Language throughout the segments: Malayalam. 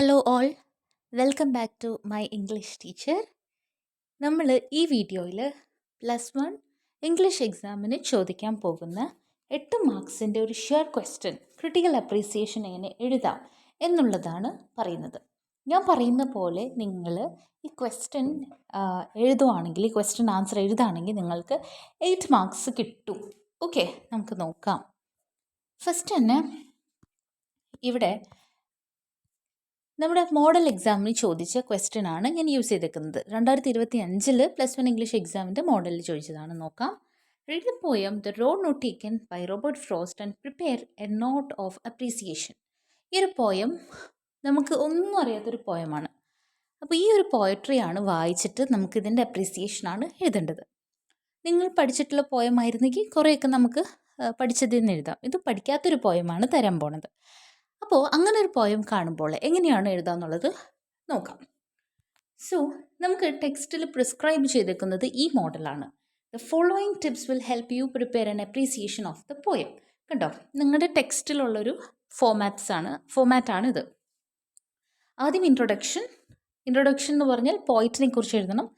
Hello all welcome back to my English teacher നമ്മൾ ഈ വീഡിയോയിൽ പ്ലസ് വൺ ഇംഗ്ലീഷ് എക്സാമിന് ചോദിക്കാൻ പോകുന്ന എട്ട് മാർക്സിന്റെ ഒരു ഷെയർ ക്വസ്റ്റ്യൻ ക്രിട്ടിക്കൽ അപ്രീസിയേഷൻ എങ്ങനെ എഴുതാം എന്നുള്ളതാണ് പറയുന്നത്. ഞാൻ പറയുന്ന പോലെ നിങ്ങൾ ഈ ക്വസ്റ്റ്യൻ എഴുതുവാണെങ്കിൽ ഈ ക്വസ്റ്റ്യൻ ആൻസർ എഴുതുകയാണെങ്കിൽ നിങ്ങൾക്ക് എയ്റ്റ് മാർക്സ് കിട്ടും. ഓക്കെ നമുക്ക് നോക്കാം. ഫസ്റ്റ് തന്നെ ഇവിടെ നമ്മുടെ മോഡൽ എക്സാമിന് ചോദിച്ച ക്വസ്റ്റ്യൻ ആണ് ഞാൻ യൂസ് ചെയ്തേക്കുന്നത്. രണ്ടായിരത്തി ഇരുപത്തി അഞ്ചിൽ പ്ലസ് വൺ ഇംഗ്ലീഷ് എക്സാമിന്റെ മോഡലിൽ ചോദിച്ചതാണ്. നോക്കാം. Read poem the road not taken by Robert Frost and prepare a note of appreciation ഈ ഒരു പോയം നമുക്ക് ഒന്നും അറിയാത്തൊരു പോയമാണ് അപ്പോൾ ഈ ഒരു പോയട്രിയാണ് വായിച്ചിട്ട് നമുക്ക് ഇതിന്റെ അപ്രീസിയേഷനാണ് എഴുതേണ്ടത്. നിങ്ങൾ പഠിച്ചിട്ടുള്ള പോയമായിരുന്നെങ്കിൽ കുറേയൊക്കെ നമുക്ക് പഠിച്ചതിൽ നിന്ന് എഴുതാം. ഇത് പഠിക്കാത്തൊരു പോയമാണ് തരാൻ പോണത്. അപ്പോൾ അങ്ങനെ ഒരു പോയം കാണുമ്പോൾ എങ്ങനെയാണ് എഴുതാന്നുള്ളത്? നോക്കാം. സോ നമുക്ക് ടെക്സ്റ്റിൽ പ്രിസ്ക്രൈബ് ചെയ്തേക്കുന്നത് ഈ മോഡലാണ് the following tips will help you prepare an appreciation of the poem കണ്ടോ? നിങ്ങളുടെ ടെക്സ്റ്റിലുള്ളൊരു ഫോമാറ്റ്സ് ആണ് ഫോമാറ്റാണ് ഇത്. ആദ്യം ഇൻട്രൊഡക്ഷൻ ഇൻട്രൊഡക്ഷൻ എന്ന് പറഞ്ഞാൽ പോയിറ്റിനെ കുറിച്ച് എഴുതണം.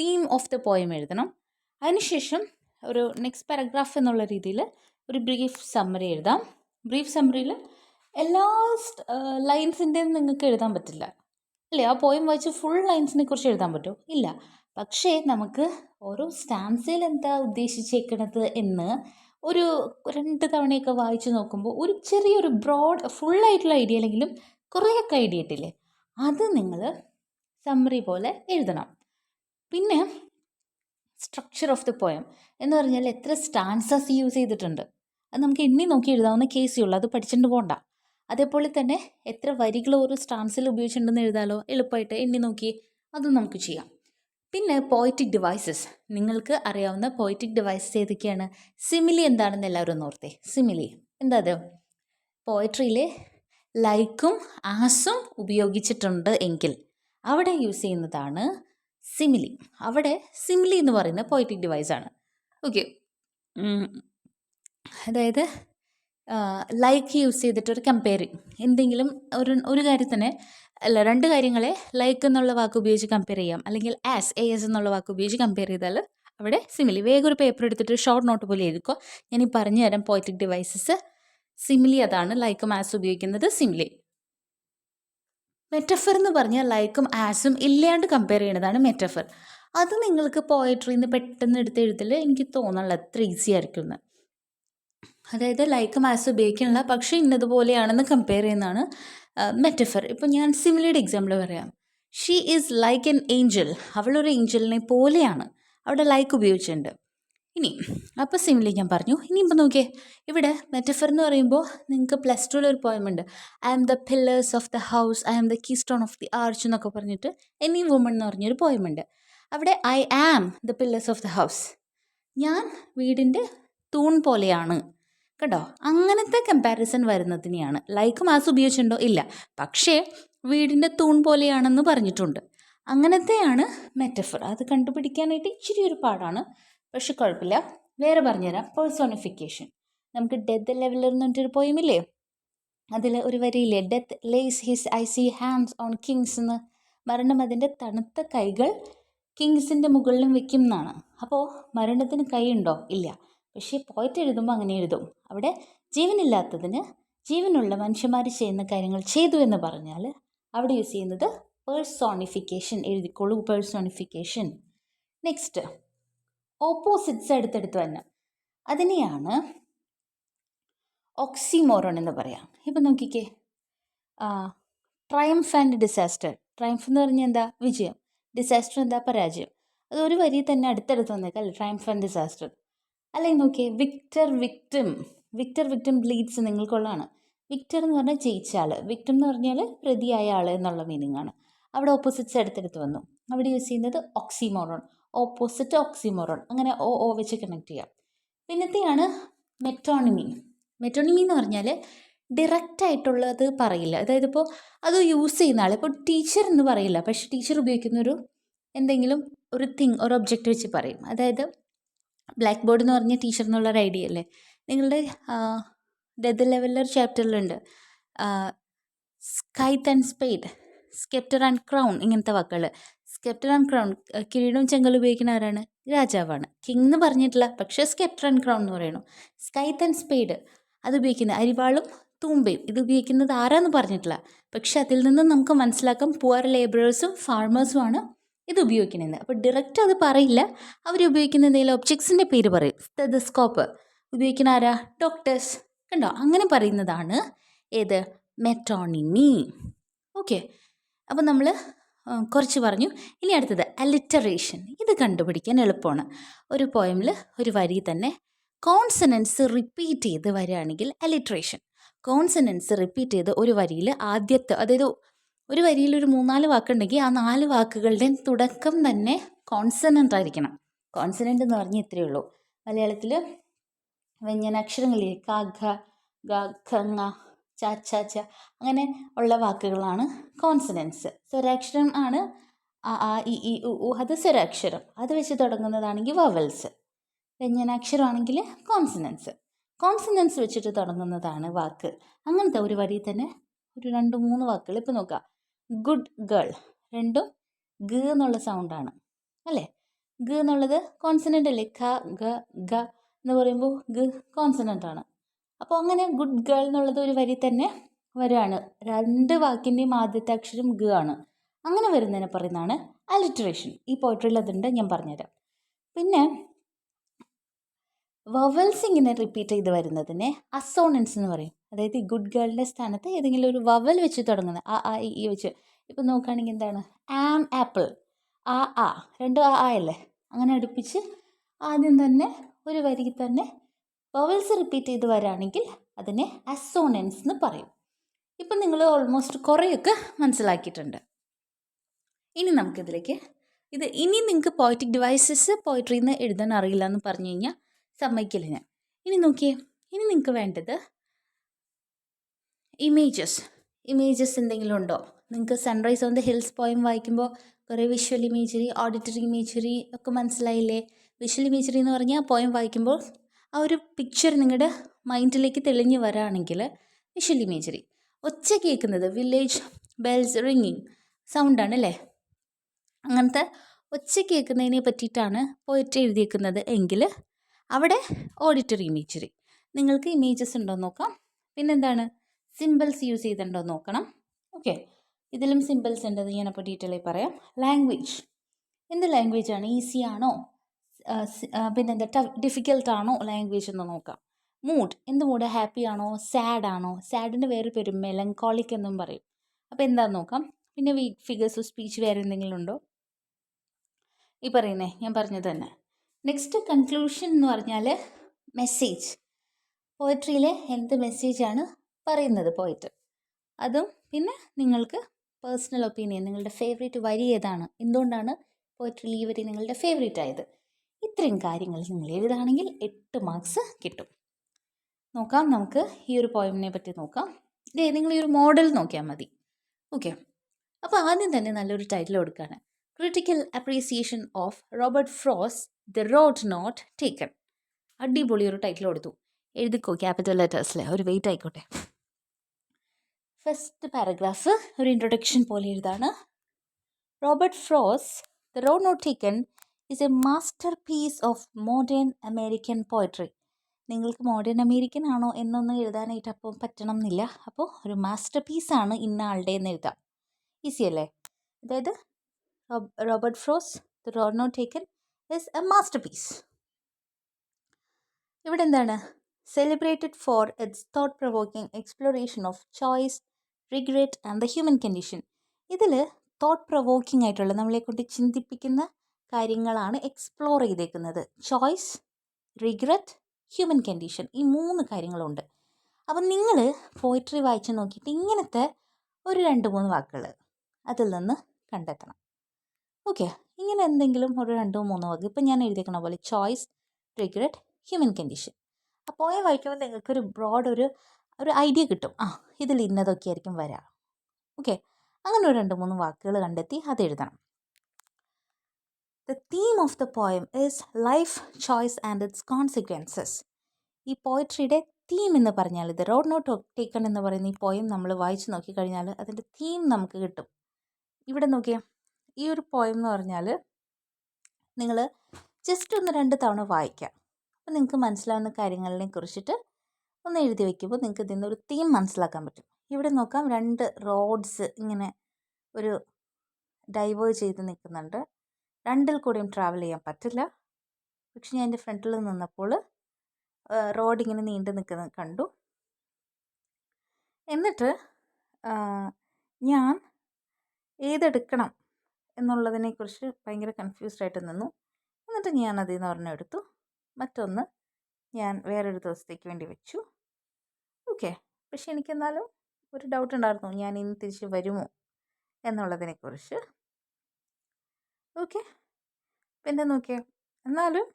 തീം ഓഫ് ദ പോയം എഴുതണം. അതിനുശേഷം ഒരു നെക്സ്റ്റ് പാരഗ്രാഫ് എന്നുള്ള രീതിയിൽ ഒരു ബ്രീഫ് സമ്മറി എഴുതാം. ബ്രീഫ് സമ്മറിയിൽ എല്ലാ ലൈൻസിന്റെയും നിങ്ങൾക്ക് എഴുതാൻ പറ്റില്ല. അല്ലേ? ആ പോയം വായിച്ച് ഫുൾ ലൈൻസിനെ കുറിച്ച് എഴുതാൻ പറ്റുമോ ഇല്ല. പക്ഷേ നമുക്ക് ഓരോ സ്റ്റാൻസിൽ എന്താ ഉദ്ദേശിച്ചേക്കണത് എന്ന് ഒരു രണ്ട് തവണയൊക്കെ വായിച്ച് നോക്കുമ്പോൾ ഒരു ചെറിയൊരു ബ്രോഡ് ഫുള്ളായിട്ടുള്ള ഐഡിയ അല്ലെങ്കിലും കുറേയൊക്കെ ഐഡിയ ഇട്ടില്ലേ? അത് നിങ്ങൾ സമ്മറി പോലെ എഴുതണം. പിന്നെ സ്ട്രക്ചർ ഓഫ് ദി പോയം എന്ന് പറഞ്ഞാൽ എത്ര സ്റ്റാൻസസ് യൂസ് ചെയ്തിട്ടുണ്ട്. അത് നമുക്ക് എണ്ണി നോക്കി എഴുതാവുന്ന കേസേ ഉള്ളൂ. അത് പഠിച്ചിട്ട് പോകണ്ട അതേപോലെ തന്നെ എത്ര വരികൾ ഓരോ സ്റ്റാൻസിൽ ഉപയോഗിച്ചിട്ടുണ്ടെന്ന് എഴുതാലോ? എളുപ്പമായിട്ട് എണ്ണി നോക്കി അതും നമുക്ക് ചെയ്യാം. പിന്നെ പോയറ്റിക് ഡിവൈസസ് നിങ്ങൾക്ക് അറിയാവുന്ന പോയറ്റിക് ഡിവൈസസ് ഏതൊക്കെയാണ്? സിമിലി എന്താണെന്ന് എല്ലാവരും ഓർത്തേ. സിമിലി എന്താ അത്? പോയട്രിയിൽ ലൈക്കും ആസും ഉപയോഗിച്ചിട്ടുണ്ട് എങ്കിൽ അവിടെ യൂസ് ചെയ്യുന്നതാണ് സിമിലി അവിടെ സിമിലി എന്ന് പറയുന്ന പോയറ്റിക് ഡിവൈസാണ് ഓക്കെ അതായത് ലൈക്ക് യൂസ് ചെയ്തിട്ട് ഒരു കമ്പയറിങ് എന്തെങ്കിലും ഒരു ഒരു കാര്യത്തിന് അല്ല രണ്ട് കാര്യങ്ങളെ ലൈക്ക് എന്നുള്ള വാക്ക് ഉപയോഗിച്ച് കമ്പയർ ചെയ്യാം. അല്ലെങ്കിൽ ആസ് എ എസ് എന്നുള്ള വാക്ക് ഉപയോഗിച്ച് കമ്പയർ ചെയ്താൽ അവിടെ സിമിലി വേഗം ഒരു പേപ്പർ എടുത്തിട്ട് ഷോർട്ട് നോട്ട് പോലെ എഴുതിക്കോ. ഞാൻ ഈ പറഞ്ഞു തരാം പോയറ്റിക് ഡിവൈസസ് സിമിലി അതാണ് ലൈക്കും ആസ് ഉപയോഗിക്കുന്നത് സിമിലി മെറ്റഫർ എന്ന് പറഞ്ഞാൽ ലൈക്കും ആസും ഇല്ലാണ്ട് കമ്പയർ ചെയ്യുന്നതാണ് മെറ്റഫർ അത് നിങ്ങൾക്ക് പോയട്രിയിൽ നിന്ന് പെട്ടെന്ന് എടുത്ത് എഴുതൽ എനിക്ക് തോന്നുന്നില്ല അത്ര ഈസി ആയിരിക്കും എന്ന്. അതായത് ലൈക്ക് മാസ് ഉപയോഗിക്കണില്ല പക്ഷേ ഇന്നതുപോലെയാണെന്ന് കമ്പയർ ചെയ്യുന്നതാണ് മെറ്റഫർ ഇപ്പോൾ ഞാൻ സിമിലിയുടെ എക്സാമ്പിൾ പറയാം. She is like an angel അവളൊരു ഏഞ്ചലിനെ പോലെയാണ്. അവിടെ ലൈക്ക് ഉപയോഗിച്ചിട്ടുണ്ട്. ഇനി അപ്പോൾ സിമിലി ഞാൻ പറഞ്ഞു. ഇനി ഇപ്പോൾ നോക്കിയേ ഇവിടെ മെറ്റഫർ എന്ന് പറയുമ്പോൾ നിങ്ങൾക്ക് പ്ലസ് ടുവിൽ ഒരു പോയമുണ്ട് I am the pillars of the house I am the keystone of the arch എന്നൊക്കെ പറഞ്ഞിട്ട് എനി വുമൺ എന്ന് പറഞ്ഞൊരു പോയമുണ്ട് അവിടെ I am the pillars of the house ഞാൻ വീടിന്റെ തൂൺ പോലെയാണ്. കേട്ടോ അങ്ങനത്തെ കമ്പാരിസൺ വരുന്നതിനെയാണ്. ലൈക്ക് മാസ് ഉപയോഗിച്ചിട്ടുണ്ടോ? ഇല്ല. പക്ഷേ വീടിന്റെ തൂൺ പോലെയാണെന്ന് പറഞ്ഞിട്ടുണ്ട്. അങ്ങനത്തെയാണ് മെറ്റഫർ അത് കണ്ടുപിടിക്കാനായിട്ട് ഇച്ചിരി ഒരു പാടാണ്. പക്ഷെ കുഴപ്പമില്ല. വേറെ പറഞ്ഞുതരാം. പേഴ്സോണിഫിക്കേഷൻ നമുക്ക് ഡെത്ത് ലെവലർ എന്ന് പറഞ്ഞിട്ടൊരു പോയമില്ലേ അതിൽ ഒരു വരിയില്ലേ? Death lays his icy hands on kings എന്ന് മരണം അതിന്റെ തണുത്ത കൈകൾ കിങ്സിന്റെ മുകളിലും വെക്കും എന്നാണ്. അപ്പോൾ മരണത്തിന് കൈ ഉണ്ടോ ഇല്ല. പക്ഷേ പോയിട്ട് എഴുതുമ്പോൾ അങ്ങനെ എഴുതും. അവിടെ ജീവനില്ലാത്തതിന് ജീവനുള്ള മനുഷ്യന്മാർ ചെയ്യുന്ന കാര്യങ്ങൾ ചെയ്തു എന്ന് പറഞ്ഞാൽ അവിടെ യൂസ് ചെയ്യുന്നത് പേഴ്സോണിഫിക്കേഷൻ എഴുതിക്കോളൂ പേഴ്സോണിഫിക്കേഷൻ നെക്സ്റ്റ് ഓപ്പോസിറ്റ്സ് അടുത്തടുത്ത് തന്നെ. അതിനെയാണ് ഓക്സിമോറോൺ എന്ന് പറയാം. ഇപ്പം നോക്കിക്കേ. ട്രയംഫ് ആൻഡ് ഡിസാസ്റ്റർ ട്രയംഫ് എന്ന് പറഞ്ഞാൽ എന്താ? വിജയം. ഡിസാസ്റ്റർ എന്താ? പരാജയം. അത് ഒരു വരി തന്നെ അടുത്തടുത്ത് വന്നേക്കാം അല്ലേ? ട്രയംഫ് ആൻഡ് ഡിസാസ്റ്റർ അല്ലെങ്കിൽ നോക്കിയേ. Victor victim. Victor victim bleeds നിങ്ങൾക്കുള്ളതാണ്. Victor എന്ന് പറഞ്ഞാൽ ജയിച്ച ആൾ വിക്ടിം എന്ന് പറഞ്ഞാൽ പ്രതിയായ ആൾ എന്നുള്ള മീനിങ് ആണ്. അവിടെ ഓപ്പോസിറ്റ്സ് അടുത്തടുത്ത് വന്നു. അവിടെ യൂസ് ചെയ്യുന്നത് ഓക്സിമോറോൺ ഓപ്പോസിറ്റ് ഓക്സിമോറോൺ അങ്ങനെ ഓ ഓ വെച്ച് കണക്ട് ചെയ്യാം. പിന്നത്തെയാണ് മെറ്റോണിമി മെറ്റോണിമി എന്ന് പറഞ്ഞാൽ ഡയറക്റ്റ് ആയിട്ടുള്ളത് പറയില്ല. അതായത് ഇപ്പോൾ അത് യൂസ് ചെയ്യുന്ന ആൾ ഇപ്പോൾ ടീച്ചർ എന്ന് പറയില്ല. പക്ഷേ ടീച്ചർ ഉപയോഗിക്കുന്ന ഒരു എന്തെങ്കിലും ഒരു തിങ് ഒരു ഒബ്ജക്റ്റ് വെച്ച് പറയും. അതായത് ബ്ലാക്ക് ബോർഡ് എന്ന് പറഞ്ഞ ടീച്ചർ എന്നുള്ളൊരു ഐഡിയ അല്ലേ? നിങ്ങളുടെ ഡെത്ത് ലെവലിലൊരു ചാപ്റ്ററിലുണ്ട്. Scythe and spade sceptre and crown ഇങ്ങനത്തെ വാക്കുകൾ സ്കെപ്റ്റർ ആൻഡ് ക്രൗൺ കിരീടവും ചെങ്കൽ ഉപയോഗിക്കുന്ന ആരാണ്? രാജാവാണ്. കിങ് എന്ന് പറഞ്ഞിട്ടില്ല പക്ഷേ സ്കെപ്റ്റർ ആൻഡ് ക്രൗൺ എന്ന് പറയണു. സ്കൈത്ത് ആൻഡ് സ്പെയ്ഡ് അത് ഉപയോഗിക്കുന്നത് അരിവാളും തൂമ്പയും. ഇത് ഉപയോഗിക്കുന്നത് ആരാന്ന് പറഞ്ഞിട്ടില്ല. പക്ഷെ അതിൽ നിന്ന് നമുക്ക് മനസ്സിലാക്കാം പുവർ ലേബറേഴ്സും ഫാർമേഴ്സുമാണ് ഇത് ഉപയോഗിക്കണമെന്ന് അപ്പോൾ ഡയറക്റ്റ് അത് പറയില്ല. അവർ ഉപയോഗിക്കുന്ന എന്തെങ്കിലും ഒബ്ജക്ട്സിന്റെ പേര് പറയും. സ്റ്റെതസ്കോപ്പ് ഉപയോഗിക്കുന്ന ആരാ? ഡോക്ടേഴ്സ് കണ്ടോ? അങ്ങനെ പറയുന്നതാണ് ഏത്? മെറ്റോണിമി ഓക്കെ അപ്പോൾ നമ്മൾ കുറച്ച് പറഞ്ഞു. ഇനി അടുത്തത് അലിറ്ററേഷൻ ഇത് കണ്ടുപിടിക്കാൻ എളുപ്പമാണ്. ഒരു പോയമിൽ ഒരു വരി തന്നെ കോൺസണൻസ് റിപ്പീറ്റ് ചെയ്ത് വരികയാണെങ്കിൽ അലിറ്ററേഷൻ കോൺസണൻസ് റിപ്പീറ്റ് ചെയ്ത് ഒരു വരിയിൽ ആദ്യത്തെ അതായത് ഒരു വരിയിൽ ഒരു മൂന്നാൽ വാക്കുണ്ടെങ്കിൽ ആ നാല് വാക്കുകളുടെയും തുടക്കം തന്നെ കോൺസണന്റ് ആയിരിക്കണം. കോൺസണന്റ് എന്ന് പറഞ്ഞാൽ ഇത്രയേ ഉള്ളൂ. മലയാളത്തിൽ വ്യഞ്ജനാക്ഷരങ്ങളില്ലേ ക ഖ ഗ ഖ ങ ച ച ച അങ്ങനെ ഉള്ള വാക്കുകളാണ് കോൺസണൻസ് സ്വരാക്ഷരം ആണ് ആ ഇ ഇ ഉ ഊ അത് സ്വരാക്ഷരം. അത് വെച്ച് തുടങ്ങുന്നതാണെങ്കിൽ വവൽസ് വ്യഞ്ജനാക്ഷരമാണെങ്കിൽ കോൺസണൻസ് കോൺസണൻസ് വെച്ചിട്ട് തുടങ്ങുന്നതാണ് വാക്ക്. അങ്ങനത്തെ ഒരു വരി തന്നെ ഒരു രണ്ട് മൂന്ന് വാക്കുകൾ ഇപ്പം നോക്കാം ഗുഡ് ഗേൾ. രണ്ടും ഗ എന്നുള്ള സൗണ്ടാണ് അല്ലേ? ഗ എന്നുള്ളത് കോൺസനന്റ് അല്ലേ? ഖ ഗ ഗ എന്ന് പറയുമ്പോൾ ഗ കോൺസനന്റ് ആണ്. അപ്പോൾ അങ്ങനെ ഗുഡ് ഗേൾ എന്നുള്ളത് ഒരു വരി തന്നെ വരികയാണ് രണ്ട് വാക്കിന്റെയും ആദ്യത്തെ അക്ഷരം ഗ ആണ്. അങ്ങനെ വരുന്നതിനെ പറയുന്നതാണ് അലിറ്ററേഷൻ ഈ പോയിട്രിയിൽ അതുണ്ട് ഞാൻ പറഞ്ഞുതരാം. പിന്നെ വവൽസ് ഇങ്ങനെ റിപ്പീറ്റ് ചെയ്ത് വരുന്നതിനെ അസോണൻസ് എന്ന് പറയും. അതായത് ഈ ഗുഡ് ഗേളിന്റെ സ്ഥാനത്ത് ഏതെങ്കിലും ഒരു വവൽ വെച്ച് തുടങ്ങുന്നത്. ആ ആ ഇ വെച്ച്. ഇപ്പം നോക്കുകയാണെങ്കിൽ എന്താണ്? Um apple. ആ ആ. രണ്ട് ആ ആ അല്ലേ? അങ്ങനെ അടുപ്പിച്ച് ആദ്യം തന്നെ ഒരു വരിക്ക് തന്നെ വവൽസ് റിപ്പീറ്റ് ചെയ്ത് വരാണെങ്കിൽ അതിനെ അസോണൻസ് എന്ന് പറയും. ഇപ്പം നിങ്ങൾ ഓൾമോസ്റ്റ് കുറേയൊക്കെ മനസ്സിലാക്കിയിട്ടുണ്ട്. ഇനി നമുക്കിതിലേക്ക് ഇത് ഇനി നിങ്ങൾക്ക് പോയറ്റിക് ഡിവൈസസ് പോയിട്രിന്ന് എഴുതാൻ അറിയില്ല എന്ന് പറഞ്ഞു കഴിഞ്ഞാൽ സമ്മതിക്കില്ല ഞാൻ. ഇനി നോക്കിയേ. ഇനി നിങ്ങൾക്ക് വേണ്ടത് ഇമേജസ് ഇമേജസ് എന്തെങ്കിലും ഉണ്ടോ? നിങ്ങൾക്ക് sunrise on the hills poem വായിക്കുമ്പോൾ കുറേ വിഷ്വൽ ഇമേജറി ഓഡിറ്ററി ഇമേജറി ഒക്കെ മനസ്സിലായില്ലേ? വിഷ്വൽ ഇമേജറി എന്ന് പറഞ്ഞാൽ പോയം വായിക്കുമ്പോൾ ആ ഒരു പിക്ചർ നിങ്ങളുടെ മൈൻഡിലേക്ക് തെളിഞ്ഞു വരാണെങ്കിൽ വിഷ്വൽ ഇമേജറി ഒച്ച കേൾക്കുന്നത് വില്ലേജ് ബെൽസ് റിങ്ങിങ് സൗണ്ടാണ് അല്ലേ? അങ്ങനത്തെ ഒച്ച കേൾക്കുന്നതിനെ പറ്റിയിട്ടാണ് പോയിട്ട് എഴുതിയേക്കുന്നത് എങ്കിൽ അവിടെ ഓഡിറ്ററി ഇമേജറി നിങ്ങൾക്ക് ഇമേജസ് ഉണ്ടോ നോക്കാം. പിന്നെന്താണ്? സിമ്പിൾസ് യൂസ് ചെയ്തിട്ടുണ്ടോ നോക്കണം. ഓക്കെ. ഇതിലും സിമ്പിൾസ് ഉണ്ട് അത് ഞാനപ്പോൾ ഡീറ്റെയിൽ പറയാം. ലാംഗ്വേജ് എന്ത് ലാംഗ്വേജ് ആണ്? ഈസി ആണോ? പിന്നെന്താ ടഫ് ഡിഫിക്കൽട്ട് ആണോ? ലാംഗ്വേജ് എന്ന് നോക്കാം. മൂഡ് എന്ത് മൂഡ് ഹാപ്പി ആണോ? സാഡ് ആണോ? സാഡിന്റെ വേറെ പേര് മെലങ്കോളിക് എന്നും പറയും. അപ്പോൾ എന്താണെന്ന് നോക്കാം. പിന്നെ വീക്ക് ഫിഗേഴ്സ് ഓഫ് സ്പീച്ച് വേറെ എന്തെങ്കിലും ഉണ്ടോ? ഈ പറയുന്നേ ഞാൻ പറഞ്ഞത് തന്നെ. നെക്സ്റ്റ് കൺക്ലൂഷൻ എന്ന് പറഞ്ഞാൽ മെസ്സേജ് പോയട്രിയിലെ എന്ത് മെസ്സേജാണ് പറയുന്നത് പോയിട്ട്. അതും പിന്നെ നിങ്ങൾക്ക് പേഴ്സണൽ ഒപ്പീനിയൻ നിങ്ങളുടെ ഫേവറേറ്റ് വരി ഏതാണ്? എന്തുകൊണ്ടാണ് പോയട്രിയിൽ ഈ വരി നിങ്ങളുടെ ഫേവറേറ്റ് ആയത്? ഇത്രയും കാര്യങ്ങൾ നിങ്ങൾ എഴുതുകയാണെങ്കിൽ എട്ട് മാർക്സ് കിട്ടും. നോക്കാം നമുക്ക് ഈ ഒരു പോയമിനെ പറ്റി നോക്കാം. ഇതേ നിങ്ങൾ ഈ ഒരു മോഡൽ നോക്കിയാൽ മതി. ഓക്കെ അപ്പോൾ ആദ്യം തന്നെ നല്ലൊരു ടൈറ്റിൽ കൊടുക്കുകയാണ് critical appreciation of Robert Frost the road not taken അടിപൊളി ഒരു ടൈറ്റിൽ കൊടുത്തു. എഴുതിക്കോ ക്യാപിറ്റൽ ലെറ്റേഴ്സിലെ ഒരു വെയിറ്റ് ആയിക്കോട്ടെ. ഫസ്റ്റ് പാരഗ്രാഫ് ഒരു ഇൻട്രൊഡക്ഷൻ പോലെ എഴുതാണ്. Robert Frost the road not is a masterpiece of modern American poetry നിങ്ങൾക്ക് മോഡേൺ അമേരിക്കൻ ആണോ എന്നൊന്നും എഴുതാനായിട്ട് അപ്പം പറ്റണം എന്നില്ല അപ്പോൾ ഒരു മാസ്റ്റർ പീസാണ് ഇന്ന ആളുടെ എന്ന് എഴുതാം. ഈസി അല്ലേ? അതായത് Robert Frost the road not is a masterpiece ഇവിടെ എന്താണ് celebrated for its thought provoking exploration of choice regret and the human condition ഇതിൽ തോട്ട് പ്രൊവോക്കിംഗ് ആയിട്ടുള്ള നമ്മളെക്കൊണ്ട് ചിന്തിപ്പിക്കുന്ന കാര്യങ്ങളാണ് എക്സ്പ്ലോർ ചെയ്തേക്കുന്നത്. ചോയ്സ് റിഗ്രറ്റ് ഹ്യൂമൻ കണ്ടീഷൻ ഈ മൂന്ന് കാര്യങ്ങളുണ്ട്. അപ്പം നിങ്ങൾ പോയിട്രി വായിച്ച് നോക്കിയിട്ട് ഇങ്ങനത്തെ ഒരു രണ്ട് മൂന്ന് വാക്കുകൾ അതിൽ നിന്ന് കണ്ടെത്തണം. ഓക്കെ ഇങ്ങനെ എന്തെങ്കിലും ഒരു രണ്ടോ മൂന്നോ വാക്ക്. ഇപ്പം ഞാൻ എഴുതിയേക്കണ പോലെ ചോയ്സ് റിഗ്രറ്റ് ഹ്യൂമൻ കണ്ടീഷൻ ആ വായിക്കുമ്പോൾ നിങ്ങൾക്കൊരു ബ്രോഡ് ഒരു ഒരു ഐഡിയ കിട്ടും. ആ ഇതിൽ ഇന്നതൊക്കെ ആയിരിക്കും വരാം. ഓക്കെ. അങ്ങനെ ഒരു രണ്ട് മൂന്ന് വാക്കുകൾ കണ്ടെത്തി അത് എഴുതണം. The theme of the poem is life choice and its consequences ഈ പോയട്രിയുടെ തീം എന്ന് പറഞ്ഞാൽ ഇത് റോഡ് നോട്ട് ടേക്കൺ എന്ന് പറയുന്ന ഈ പോയം നമ്മൾ വായിച്ച് നോക്കിക്കഴിഞ്ഞാൽ അതിന്റെ തീം നമുക്ക് കിട്ടും. ഇവിടെ നോക്കിയേ ഈ ഒരു പോയം എന്ന് പറഞ്ഞാൽ നിങ്ങൾ ജസ്റ്റ് ഒന്ന് രണ്ട് തവണ വായിക്കാം. അപ്പോൾ നിങ്ങൾക്ക് മനസ്സിലാവുന്ന കാര്യങ്ങളിനെ കുറിച്ചിട്ട് ഒന്ന് എഴുതി വയ്ക്കുമ്പോൾ നിങ്ങൾക്ക് ഇതിൽ ഒരു തീം മനസ്സിലാക്കാൻ പറ്റും. ഇവിടെ നോക്കാം രണ്ട് റോഡ്സ് ഇങ്ങനെ ഒരു ഡൈവേർജ് ചെയ്ത് നിൽക്കുന്നുണ്ട്. രണ്ടിൽ കൂടെയും ട്രാവൽ ചെയ്യാൻ പറ്റില്ല. പക്ഷെ ഞാൻ എന്റെ ഫ്രണ്ടിൽ നിന്നപ്പോൾ റോഡ് ഇങ്ങനെ നീണ്ടു നിൽക്കുന്നത് കണ്ടു. എന്നിട്ട് ഞാൻ ഏതെടുക്കണം എന്നുള്ളതിനെക്കുറിച്ച് ഭയങ്കര കൺഫ്യൂസ്ഡ് ആയിട്ട് നിന്നു. എന്നിട്ട് ഞാൻ അതിൽ നിന്ന് ഒരെണ്ണം എടുത്തു. മറ്റൊന്ന് ഞാൻ വേറൊരു ദിവസത്തേക്ക് വേണ്ടി വെച്ചു. ഓക്കെ. പക്ഷെ എനിക്കെന്നാലും ഒരു ഡൗട്ട് ഉണ്ടായിരുന്നു. ഞാൻ ഇനി തിരിച്ച് വരുമോ എന്നുള്ളതിനെക്കുറിച്ച്. ഓക്കെ. പിന്നെ നോക്കിയേ. എന്നാലും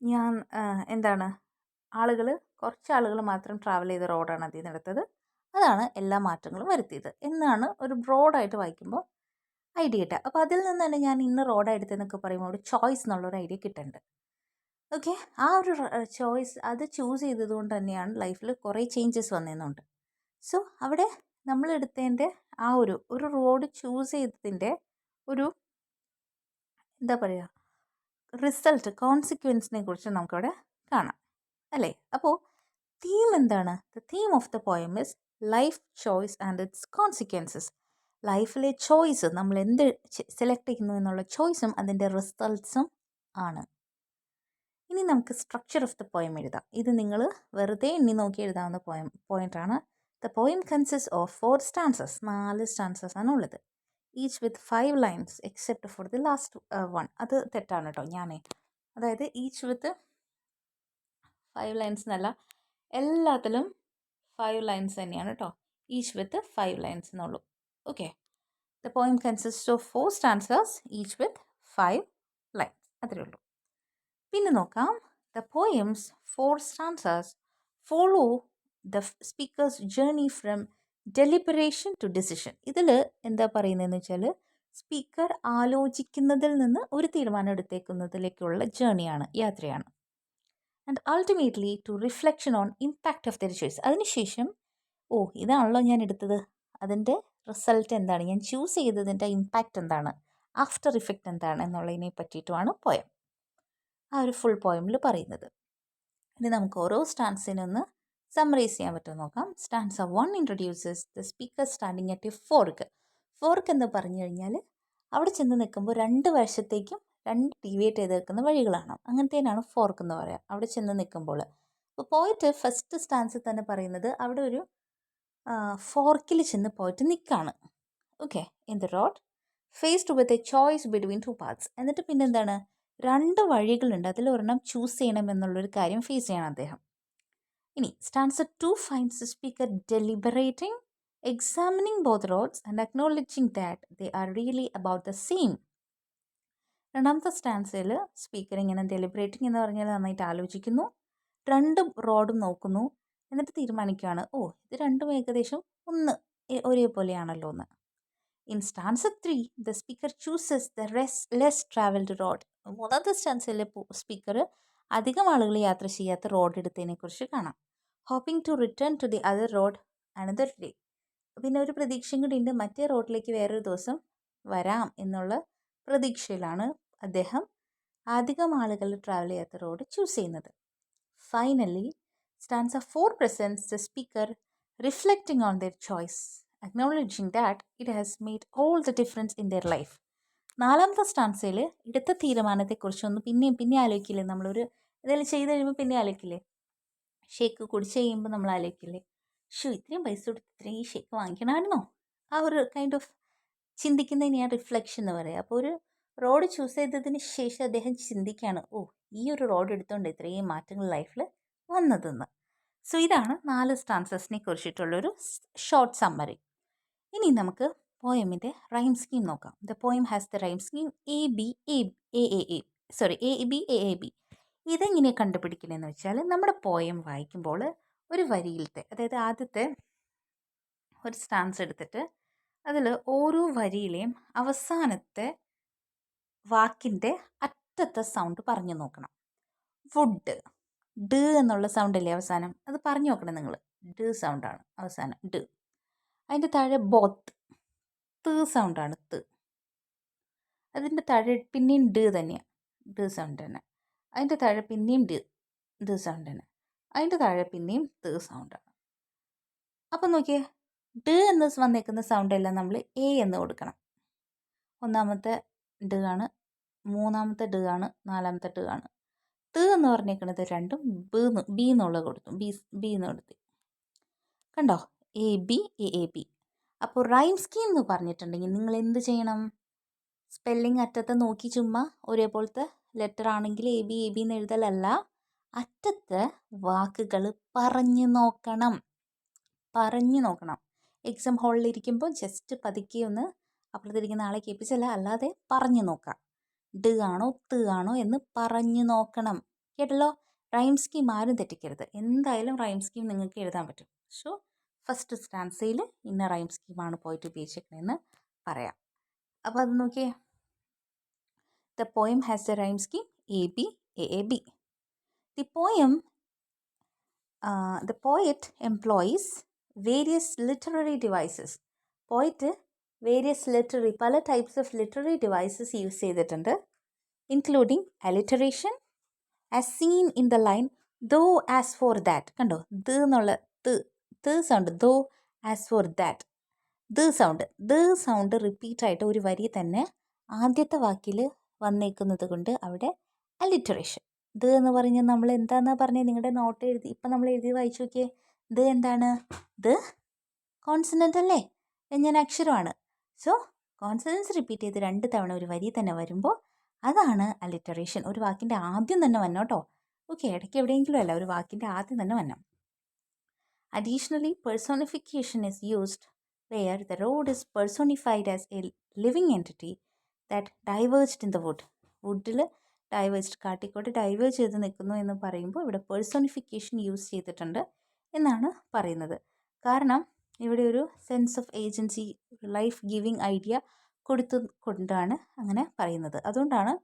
ഞാൻ എന്താണ്? ആളുകൾ കുറച്ച് ആളുകൾ മാത്രം ട്രാവൽ ചെയ്ത റോഡാണ് അതിൽ നിന്നെടുത്തത് അതാണ് എല്ലാ മാറ്റങ്ങളും വരുത്തിയത് എന്നാണ് ഒരു ബ്രോഡായിട്ട് വായിക്കുമ്പോൾ ഐഡിയ കിട്ടുക. അപ്പോൾ അതിൽ നിന്ന് തന്നെ ഞാൻ ഇന്ന് റോഡാണ് എടുത്തതെന്നൊക്കെ പറയുമ്പോൾ ഒരു ചോയ്സ് എന്നുള്ളൊരു ഐഡിയ കിട്ടുന്നുണ്ട് ഓക്കെ. ആ ഒരു ചോയ്സ് അത് ചൂസ് ചെയ്തതുകൊണ്ട് തന്നെയാണ് ലൈഫിൽ കുറേ ചേഞ്ചസ് വന്നതെന്നുണ്ട് സോ അവിടെ നമ്മൾ എടുത്തതിന്റെ ആ ഒരു ഒരു റോഡ് ചൂസ് ചെയ്തതിന്റെ ഒരു എന്താ പറയുക റിസൾട്ട് കോൺസിക്വൻസിനെ കുറിച്ച് നമുക്കവിടെ കാണാം. അല്ലേ? അപ്പോൾ തീം എന്താണ്? The theme of the poem is life choice and its consequences ലൈഫിലെ ചോയ്സ് നമ്മൾ എന്ത് സെലക്ട് ചെയ്യുന്നു എന്നുള്ള ചോയ്സും അതിന്റെ റിസൾട്ട്സും ആണ്. ഇനി നമുക്ക് സ്ട്രക്ചർ ഓഫ് ദ പോയം എഴുതാം. ഇത് നിങ്ങൾ വെറുതെ എണ്ണി നോക്കി എഴുതാവുന്ന പോയം ആണ്. The poem consist of four stanzas നാല് സ്റ്റാൻസസ് ആണ് ഉള്ളത്. Each with five lines except for the last one അത് തെറ്റാണ് കേട്ടോ ഞാനേ. അതായത് ഈച്ച് വിത്ത് ഫൈവ് ലൈൻസ് എന്നല്ല എല്ലാത്തിലും ഫൈവ് ലൈൻസ് തന്നെയാണ് കേട്ടോ ഈച്ച് വിത്ത് ഫൈവ് ലൈൻസ് എന്നുള്ളൂ. Okay the poem consist of four stanzas each with five lines അത്രയേ ഉള്ളൂ. പിന്നെ നോക്കാം. The poem's four stanzas follow the speaker's journey from deliberation to decision ഇതിൽ എന്താ പറയുന്നതെന്ന് വെച്ചാൽ സ്പീക്കർ ആലോചിക്കുന്നതിൽ നിന്ന് ഒരു തീരുമാനം എടുത്തേക്കുന്നതിലേക്കുള്ള ജേണിയാണ് യാത്രയാണ്. And ultimately to reflection on impact of the choice അതിനുശേഷം ഓ ഇതാണല്ലോ ഞാൻ എടുത്തത്. അതിന്റെ റിസൾട്ട് എന്താണ്? ഞാൻ ചൂസ് ചെയ്തതിന്റെ ഇമ്പാക്റ്റ് എന്താണ്? ആഫ്റ്റർ ഇഫക്റ്റ് എന്താണ്? എന്നുള്ളതിനെ പറ്റിയിട്ടുമാണ് പോയം ആ ഒരു ഫുൾ പോയമിൽ പറയുന്നത്. ഇനി നമുക്ക് ഓരോ സ്റ്റാൻസിനൊന്ന് സമ്മറൈസ് ചെയ്യാൻ പറ്റുമോ നോക്കാം. Stanza one introduces the speaker standing at a fork fork എന്ന് പറഞ്ഞു കഴിഞ്ഞാൽ അവിടെ ചെന്ന് നിൽക്കുമ്പോൾ രണ്ട് വശത്തേക്കും രണ്ട് ഡീവിയേറ്റ് ചെയ്ത് നിൽക്കുന്ന വഴികളാണ്. അങ്ങനത്തേനാണ് ഫോർക്ക് എന്ന് പറയുക അവിടെ ചെന്ന് നിൽക്കുമ്പോൾ. അപ്പോൾ പോയിട്ട് ഫസ്റ്റ് സ്റ്റാൻസിൽ തന്നെ പറയുന്നത് അവിടെ ഒരു ഫോർക്കിൽ ചെന്ന് പോയിട്ട് നിൽക്കുകയാണ് okay in the road faced with a choice between two parts എന്നിട്ട് പിന്നെ എന്താണ്? രണ്ട് വഴികളുണ്ട്. അതിൽ ഒരെണ്ണം ചൂസ് ചെയ്യണം എന്നുള്ളൊരു കാര്യം ഫേസ് ചെയ്യണം അദ്ദേഹം. ഇനി stanza two finds speaker deliberating examining both roads and acknowledging that they are really about the same രണ്ടാമത്തെ സ്റ്റാൻസിൽ സ്പീക്കർ ഇങ്ങനെ ഡെലിബറേറ്റിംഗ് എന്ന് പറഞ്ഞാൽ നന്നായിട്ട് ആലോചിക്കുന്നു. രണ്ട് റോഡും നോക്കുന്നു. എന്നിട്ട് തീരുമാനിക്കുകയാണ് ഓ ഇത് രണ്ടും ഏകദേശം ഒന്ന് ഒരേപോലെയാണല്ലോ എന്ന് in stanza three the speaker chooses the less less traveled road മൂന്നാമത്തെ സ്റ്റാൻസിലെ സ്പീക്കർ അധികം ആളുകൾ യാത്ര ചെയ്യാത്ത റോഡ് എടുത്തതിനെക്കുറിച്ച് കാണാം. Hoping to return to the other road another day. പിന്നെ ഒരു പ്രതീക്ഷയും കൂടി ഉണ്ട് മറ്റേ റോഡിലേക്ക് വേറൊരു ദിവസം വരാം എന്നുള്ള പ്രതീക്ഷയിലാണ് അദ്ദേഹം അധികം ആളുകൾ ട്രാവൽ ചെയ്യാത്ത റോഡ് ചൂസ് ചെയ്യുന്നത്. Finally stanza of four presents the speaker reflecting on their choice acknowledging that it has made all the difference in their life നാലാമത്തെ സ്റ്റാൻസയിൽ എടുത്ത തീരുമാനത്തെക്കുറിച്ചൊന്നും പിന്നെയും പിന്നെ ആലോചിക്കില്ലേ? നമ്മളൊരു ഇതെല്ലാം ചെയ്ത് കഴിയുമ്പോൾ പിന്നെ ആലോചിക്കില്ലേ? ഷേക്ക് കുടിച്ച് കഴിയുമ്പോൾ നമ്മൾ ആലോചിക്കില്ലേ? ഷോ ഇത്രയും പൈസ കൊടുത്ത് ഇത്രയും ഈ ഷേക്ക് വാങ്ങിക്കണമായിരുന്നോ? ആ ഒരു കൈൻഡ് ഓഫ് ചിന്തിക്കുന്നതിന് ഞാൻ റിഫ്ലക്ഷൻ എന്ന് പറയുക അപ്പോൾ ഒരു റോഡ് ചൂസ് ചെയ്തതിന് ശേഷം അദ്ദേഹം ചിന്തിക്കുകയാണ് ഓ ഈ ഒരു റോഡ് എടുത്തുകൊണ്ട് ഇത്രയും മാറ്റങ്ങൾ ലൈഫിൽ വന്നതെന്ന്. സോ ഇതാണ് നാല് സ്റ്റാൻസസിനെ കുറിച്ചിട്ടുള്ളൊരു ഷോർട്ട് സമ്മറി ഇനി നമുക്ക് പോയമിന്റെ റൈം സ്കീം നോക്കാം. The poem has the rhyme scheme A B A A A sorry A B A A B ഇതെങ്ങനെ കണ്ടുപിടിക്കണമെന്ന് വെച്ചാൽ നമ്മുടെ പോയം വായിക്കുമ്പോൾ ഒരു വരിയിലത്തെ അതായത് ആദ്യത്തെ ഒരു സ്റ്റാൻസ് എടുത്തിട്ട് അതിൽ ഓരോ വരിയിലെയും അവസാനത്തെ വാക്കിന്റെ അറ്റത്തെ സൗണ്ട് പറഞ്ഞു നോക്കണം. വുഡ് ഡ് എന്നുള്ള സൗണ്ട് അല്ലേ അവസാനം? അത് പറഞ്ഞു നോക്കണം നിങ്ങൾ ഡ് സൗണ്ടാണ് അവസാനം. ഡ് അതിന്റെ താഴെ ബോത്ത് ത് സൗണ്ടാണ് ത് അതിന്റെ താഴെ പിന്നെയും ഡ് തന്നെയാണ് ഡ് സൗണ്ട് തന്നെ. അതിന്റെ താഴെ പിന്നെയും ഡ് ഡ് സൗണ്ട് തന്നെ. അതിന്റെ താഴെ പിന്നെയും ത് സൗണ്ടാണ് അപ്പം നോക്കിയേ ഡ് എന്ന് വന്നേക്കുന്ന സൗണ്ട് എല്ലാം നമ്മൾ എ എന്ന് കൊടുക്കണം. ഒന്നാമത്തെ ഡ് ആണ് മൂന്നാമത്തെ ഡ് ആണ് നാലാമത്തെ ഡ് ആണ്. ത് എന്ന് പറഞ്ഞേക്കുന്നത് രണ്ടും ബി ബി എന്നുള്ള കൊടുത്തു ബി ബി എന്ന് കൊടുത്തു. കണ്ടോ? A B A A B. അപ്പോൾ റൈം സ്കീം എന്ന് പറഞ്ഞിട്ടുണ്ടെങ്കിൽ നിങ്ങൾ എന്ത് ചെയ്യണം? സ്പെല്ലിംഗ് അറ്റത്ത് നോക്കി ചുമ്മാ ഒരേപോലത്തെ ലെറ്റർ ആണെങ്കിൽ എ ബി എ ബി എന്ന് എഴുതലല്ല. അറ്റത്ത് വാക്കുകൾ പറഞ്ഞു നോക്കണം. പറഞ്ഞു നോക്കണം. എക്സാം ഹാളിൽ ഇരിക്കുമ്പോൾ ജസ്റ്റ് പതുക്കെ ഒന്ന് അപ്പുറത്തിരിക്കുന്ന ആളെ കേൾപ്പിച്ചല്ല അല്ലാതെ പറഞ്ഞു നോക്കാം. ഡ് ആണോ ത് ആണോ എന്ന് പറഞ്ഞു നോക്കണം. കേട്ടല്ലോ? റൈം സ്കീം ആരും തെറ്റിക്കരുത്. എന്തായാലും റൈം സ്കീം നിങ്ങൾക്ക് എഴുതാൻ പറ്റും. സോ ഫസ്റ്റ് സ്റ്റാൻസയിൽ ഇന്ന റൈം സ്കീമാണ് പോയിട്ട് ഉപയോഗിച്ചിരിക്കുന്നതെന്ന് പറയാം. അപ്പോൾ അത് നോക്കിയേ. The poem has a rhyme scheme A B A A B the poem the poet employs various literary devices poet various literary പല types of literary devices use ചെയ്തിട്ടുണ്ട്. Including alliteration as seen in the line though as for that കണ്ടോ? ദ എന്നുള്ള ത് ത് sound though as for that the sound the sound റിപ്പീറ്റായിട്ട് ഒരു വരി തന്നെ ആദ്യത്തെ വാക്കിൽ വന്നേക്കുന്നത് കൊണ്ട് അവിടെ അലിറ്ററേഷൻ ദ എന്ന് പറഞ്ഞാൽ നമ്മൾ എന്താണെന്നാ പറഞ്ഞത് നിങ്ങളുടെ നോട്ട് എഴുതി ഇപ്പം നമ്മൾ എഴുതി വായിച്ചു നോക്കിയേ. ദ എന്താണ്? ദ കോൺസണന്റ് അല്ലേ? ഞാൻ അക്ഷരമാണ്. സോ കോൺസണൻസ് റിപ്പീറ്റ് ചെയ്ത് രണ്ട് തവണ ഒരു വരി തന്നെ വരുമ്പോൾ അതാണ് അലിറ്ററേഷൻ ഒരു വാക്കിന്റെ ആദ്യം തന്നെ വന്നോട്ടോ ഓക്കെ ഇടയ്ക്ക് എവിടെയെങ്കിലും അല്ല ഒരു വാക്കിന്റെ ആദ്യം തന്നെ വരണം additionally personification is used where the road is personified as a living entity that diverged in the wood. വുഡിൽ ഡൈവേഴ്സ്ഡ് കാട്ടിക്കോട്ട് ഡൈവേഴ്സ് ചെയ്ത് നിൽക്കുന്നു എന്ന് പറയുമ്പോൾ ഇവിടെ പേഴ്സോണിഫിക്കേഷൻ യൂസ് ചെയ്തിട്ടുണ്ട് എന്നാണ് പറയുന്നത്. കാരണം ഇവിടെ ഒരു sense of agency life giving idea കൊടുത്തു കൊണ്ടാണ് അങ്ങനെ പറയുന്നത്. അതുകൊണ്ടാണ്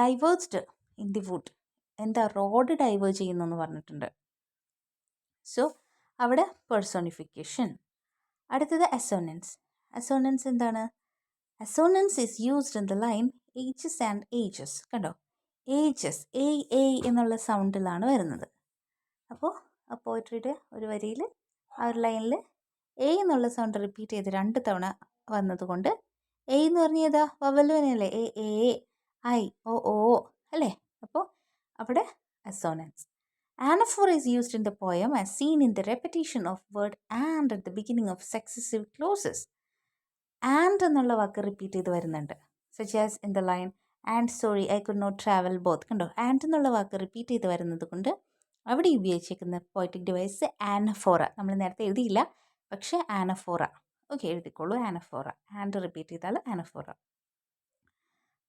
ഡൈവേഴ്സ്ഡ് ഇൻ ദി വുഡ് എന്താ റോഡ് ഡൈവേർജ് ചെയ്യുന്നു എന്ന് പറഞ്ഞിട്ടുണ്ട്. സോ അവിടെ പേഴ്സോണിഫിക്കേഷൻ അടുത്തത് അസോണൻസ് അസോണൻസ് എന്താണ്? Assonance is used in the line ages and ages കണ്ടോ? ഏജസ് എ എ എന്നുള്ള സൗണ്ടിലാണ് വരുന്നത്. അപ്പോൾ ആ പോയിട്രിയുടെ ഒരു വരിയിൽ ആ ഒരു ലൈനിൽ എ എന്നുള്ള സൗണ്ട് റിപ്പീറ്റ് ചെയ്ത് രണ്ട് തവണ വന്നതുകൊണ്ട് എ എന്ന് പറഞ്ഞാൽ ഏതാ? വവലുവനല്ലേ A E I O U അല്ലേ? അപ്പോൾ അവിടെ assonance anaphora is used in the poem as seen in the repetition of word and at the beginning of successive clauses and എന്നുള്ള വാക്ക് റിപ്പീറ്റ് ചെയ്ത് വരുന്നുണ്ട്. Such as in the line and sorry I could not travel both കണ്ടോ? ആൻഡ് എന്നുള്ള വാക്ക് റിപ്പീറ്റ് ചെയ്ത് വരുന്നത് കൊണ്ട് അവിടെ ഉപയോഗിച്ചിരിക്കുന്ന പോയിറ്റിക് ഡിവൈസ് ആനഫോറ നമ്മൾ നേരത്തെ എഴുതിയില്ല. പക്ഷേ ആനഫോറ ഓക്കെ എഴുതിക്കോളൂ. ആനഫോറ ആൻഡ് റിപ്പീറ്റ് ചെയ്താൽ anaphora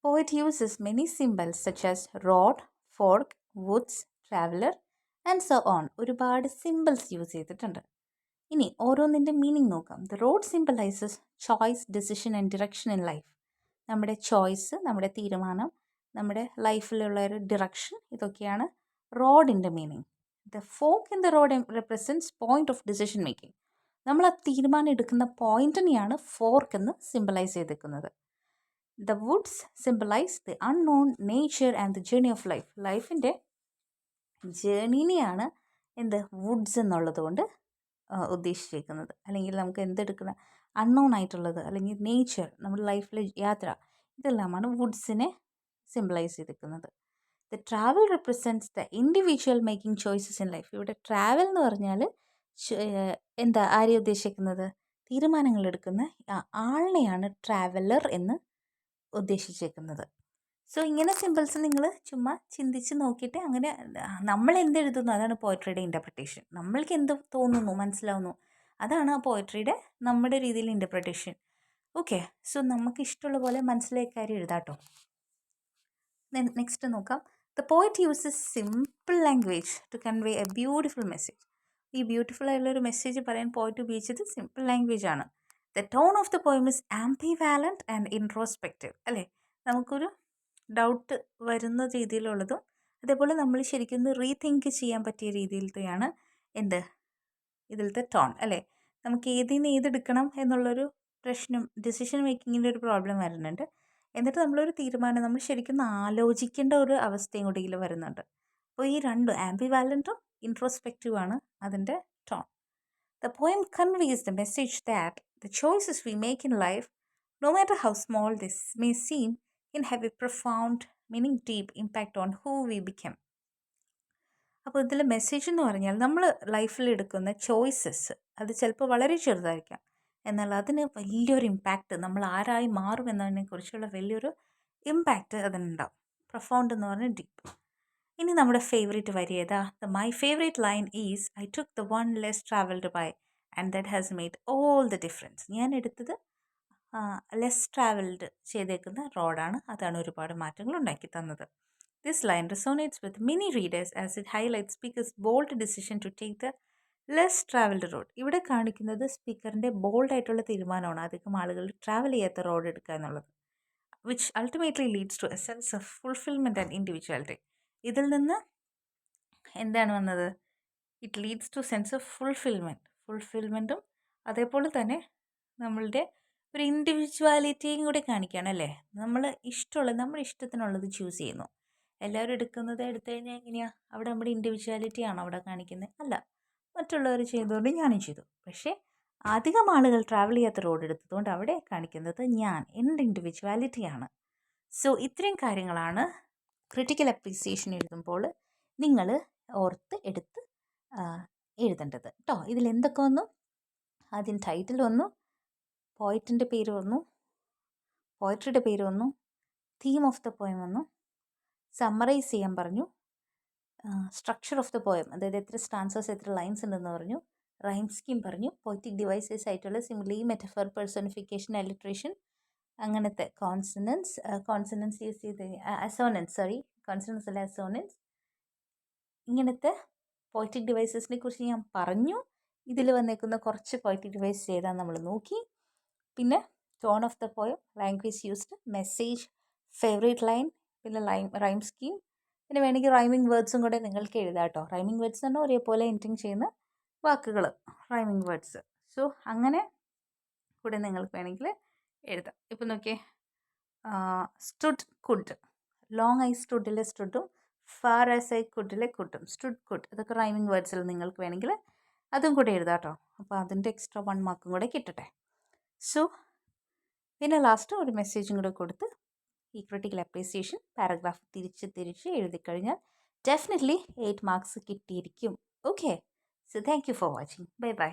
poet uses many symbols such as road fork woods traveler and so on ഒരുപാട് സിമ്പിൾസ് യൂസ് ചെയ്തിട്ടുണ്ട്. ഇനി ഓരോന്നിന്റെ മീനിങ് നോക്കാം. The road symbolizes choice decision and direction in life നമ്മുടെ ചോയ്സ് നമ്മുടെ തീരുമാനം നമ്മുടെ ലൈഫിലുള്ള ഒരു ഡിറക്ഷൻ ഇതൊക്കെയാണ് റോഡിന്റെ meaning the fork in the road represents point of decision making നമ്മൾ ആ തീരുമാനം എടുക്കുന്ന പോയിന്റിനെയാണ് ഫോർക്ക് എന്ന് സിമ്പിളൈസ് ചെയ്തേക്കുന്നത് the woods symbolise the unknown nature and the journey of life ലൈഫിന്റെ ജേണീനെയാണ് എന്ത് വുഡ്സ് എന്നുള്ളത് കൊണ്ട് ഉദ്ദേശിച്ചിരിക്കുന്നത് അല്ലെങ്കിൽ നമുക്ക് എന്തെടുക്കുന്ന അൺനോൺ ആയിട്ടുള്ളത് അല്ലെങ്കിൽ നേച്ചർ നമ്മുടെ ലൈഫിലെ യാത്ര ഇതെല്ലാമാണ് വുഡ്സിനെ സിംപ്ലൈസ് ചെയ്തിരിക്കുന്നത്. The travel represents the individual making choices in life ഇവിടെ ട്രാവൽ എന്ന് പറഞ്ഞാൽ എന്താ ആരെ ഉദ്ദേശിക്കുന്നത്? തീരുമാനങ്ങൾ എടുക്കുന്ന ആളിനെയാണ് ട്രാവലർ എന്ന് ഉദ്ദേശിച്ചേക്കുന്നത്. സോ ഇങ്ങനെ സിമ്പിൾസ് നിങ്ങൾ ചുമ്മാ ചിന്തിച്ച് നോക്കിയിട്ട് അങ്ങനെ നമ്മൾ എന്തെഴുതുന്നു അതാണ് പോയട്രിയുടെ ഇന്റർപ്രിട്ടേഷൻ നമ്മൾക്ക് എന്ത് തോന്നുന്നു? മനസ്സിലാവുന്നു. അതാണ് ആ പോയട്രിയുടെ നമ്മുടെ രീതിയിൽ ഇന്റർപ്രിട്ടേഷൻ ഓക്കെ സോ നമുക്ക് ഇഷ്ടമുള്ള പോലെ മനസ്സിലായ കാര്യം എഴുതാട്ടോ നെക്സ്റ്റ് നോക്കാം. The poet uses simple language to convey a beautiful message ഈ ബ്യൂട്ടിഫുൾ ആയിട്ടുള്ള ഒരു മെസ്സേജ് പറയാൻ പോയിറ്റ് ഉപയോഗിച്ചത് സിമ്പിൾ ലാംഗ്വേജ് ആണ്. The tone of the poem is ambivalent and introspective അല്ലേ? നമുക്കൊരു ഡൗട്ട് വരുന്ന രീതിയിലുള്ളതും അതേപോലെ നമ്മൾ ശരിക്കും ഒന്ന് റീതിങ്ക് ചെയ്യാൻ പറ്റിയ രീതിയിലത്തെയാണ് എന്ത്? ഇതിലത്തെ ടോൺ അല്ലേ? നമുക്ക് ഏതിന് ഏതെടുക്കണം എന്നുള്ളൊരു പ്രശ്നം ഡിസിഷൻ മേക്കിങ്ങിന്റെ ഒരു പ്രോബ്ലം വരുന്നുണ്ട്. എന്നിട്ട് നമ്മളൊരു തീരുമാനം നമ്മൾ ശരിക്കും ആലോചിക്കേണ്ട ഒരു അവസ്ഥയും കൂടി ഇതിൽ വരുന്നുണ്ട്. അപ്പോൾ ഈ രണ്ടും ആംബി വാലന്റും ഇൻട്രോസ്പെക്റ്റീവാണ് അതിന്റെ tone the poem conveys the message that the choices we make in life no matter how small this may seem in have a profound meaning deep impact on who we become അപ്പോൾ ഇതിൽ മെസ്സേജ് എന്ന് പറഞ്ഞാൽ നമ്മൾ ലൈഫിൽ എടുക്കുന്ന ചോയ്സസ് അത് ചിലപ്പോൾ വളരെ ചെറുതായിരിക്കാം. എന്നാൽ അതിന് വലിയൊരു ഇമ്പാക്റ്റ് നമ്മൾ ആരായി മാറും എന്നതിനെ കുറിച്ചുള്ള വലിയൊരു ഇമ്പാക്റ്റ് അതിനുണ്ടാവും. പ്രൊഫൗണ്ട് എന്ന് പറഞ്ഞാൽ ഡീപ്പ് ഇനി നമ്മുടെ ഫേവറേറ്റ് വരി ഏതാ? The my favourite line is I took the one less traveled by and that has made all the difference ഞാൻ എടുത്തത് ലെസ് ട്രാവൽഡ് ചെയ്തേക്കുന്ന റോഡാണ്. അതാണ് ഒരുപാട് മാറ്റങ്ങൾ ഉണ്ടാക്കി തന്നത്. This line resonates with many readers as it highlight speaker's bold decision to take the less traveled road ഇവിടെ കാണിക്കുന്നത് സ്പീക്കറിന്റെ ബോൾഡായിട്ടുള്ള തീരുമാനമാണ്. അധികം ആളുകൾ ട്രാവൽ ചെയ്യാത്ത റോഡ് എടുക്കുക എന്നുള്ളത്. Which ultimately leads to a sense of fulfilment and individuality ഇതിൽ നിന്ന് എന്താണ് വന്നത്? It leads to sense of fulfilment ഫുൾഫിൽമെന്റും അതേപോലെ തന്നെ നമ്മളുടെ ഒരു ഇൻഡിവിജ്വാലിറ്റിയും കൂടി കാണിക്കുകയാണ് അല്ലേ? നമ്മൾ ഇഷ്ടമുള്ള നമ്മുടെ ഇഷ്ടത്തിനുള്ളത് ചൂസ് ചെയ്യുന്നു. എല്ലാവരും എടുക്കുന്നത് എടുത്തു കഴിഞ്ഞാൽ എങ്ങനെയാണ് അവിടെ നമ്മുടെ ഇൻഡിവിജ്വാലിറ്റി ആണോ അവിടെ കാണിക്കുന്നത് അല്ല. മറ്റുള്ളവർ ചെയ്തുകൊണ്ട് ഞാനും ചെയ്തു. പക്ഷേ അധികം ആളുകൾ ട്രാവൽ ചെയ്യാത്ത റോഡ് എടുത്തതുകൊണ്ട് അവിടെ കാണിക്കുന്നത് ഞാൻ എന്റെ ഇൻഡിവിജ്വാലിറ്റിയാണ് സോ ഇത്രയും കാര്യങ്ങളാണ് ക്രിട്ടിക്കൽ അപ്രീസിയേഷൻ എഴുതുമ്പോൾ നിങ്ങൾ ഓർത്ത് എടുത്ത് എഴുതേണ്ടത്. കേട്ടോ ഇതിൽ എന്തൊക്കെ വന്നു? ആദ്യം ടൈറ്റിൽ വന്നു. പോയിറ്റിന്റെ പേര് വന്നു. പോയട്രിയുടെ പേര് വന്നു. തീം ഓഫ് ദ പോയം വന്നു. സമ്മറൈസ് ചെയ്യാൻ പറഞ്ഞു. സ്ട്രക്ചർ ഓഫ് ദ പോയം അതായത് എത്ര സ്റ്റാൻസേഴ്സ് എത്ര ലൈൻസ് ഉണ്ടെന്ന് പറഞ്ഞു. റൈം സ്കീം പറഞ്ഞു. പോയറ്റിക് ഡിവൈസസ് ആയിട്ടുള്ള സിമിലി മെറ്റഫർ പേഴ്സണിഫിക്കേഷൻ അലിട്രേഷൻ അങ്ങനത്തെ കോൺസണൻസ് കോൺസണൻസ് യൂസ് ചെയ്ത് അസോണൻസ് സോറി കോൺസണൻസ് അല്ല അസോണൻസ് ഇങ്ങനത്തെ പോയറ്റിക് ഡിവൈസസിനെ കുറിച്ച് ഞാൻ പറഞ്ഞു. ഇതിൽ വന്നേക്കുന്ന കുറച്ച് പോയറ്റിക് ഡിവൈസ് ഏതാണെന്ന് നമ്മൾ നോക്കി. പിന്നെ tone of the poem language used message favourite line പിന്നെ ലൈം റൈം സ്കീം പിന്നെ വേണമെങ്കിൽ റൈമിംഗ് വേർഡ്സും കൂടെ നിങ്ങൾക്ക് എഴുതാം കേട്ടോ. റൈമിംഗ് വേർഡ്സ് തന്നെ ഒരേപോലെ എന്റിങ് ചെയ്യുന്ന വാക്കുകൾ റൈമിംഗ് വേർഡ്സ് സോ അങ്ങനെ കൂടെ നിങ്ങൾക്ക് വേണമെങ്കിൽ എഴുതാം. ഇപ്പം നോക്കിയേ സ്റ്റുഡ് കുഡ് ലോങ് ഐ സ്റ്റുഡിലെ സ്റ്റുഡും ഫാർ ആസ് ഐ കുഡിലെ കുഡും സ്റ്റുഡ് കുഡ് ഇതൊക്കെ റൈമിംഗ് വേർഡ്സിൽ നിങ്ങൾക്ക് വേണമെങ്കിൽ അതും കൂടെ എഴുതാം കേട്ടോ. അപ്പോൾ അതിന്റെ എക്സ്ട്രാ വൺ മാർക്കും കൂടെ കിട്ടട്ടെ. സോ പിന്നെ ലാസ്റ്റ് ഒരു മെസ്സേജും കൂടെ കൊടുത്ത് ഈ ക്രിട്ടിക്കൽ അപ്രീസിയേഷൻ പാരഗ്രാഫ് തിരിച്ച് തിരിച്ച് എഴുതി കഴിഞ്ഞാൽ definitely eight marks കിട്ടിയിരിക്കും. Okay so thank you for watching bye bye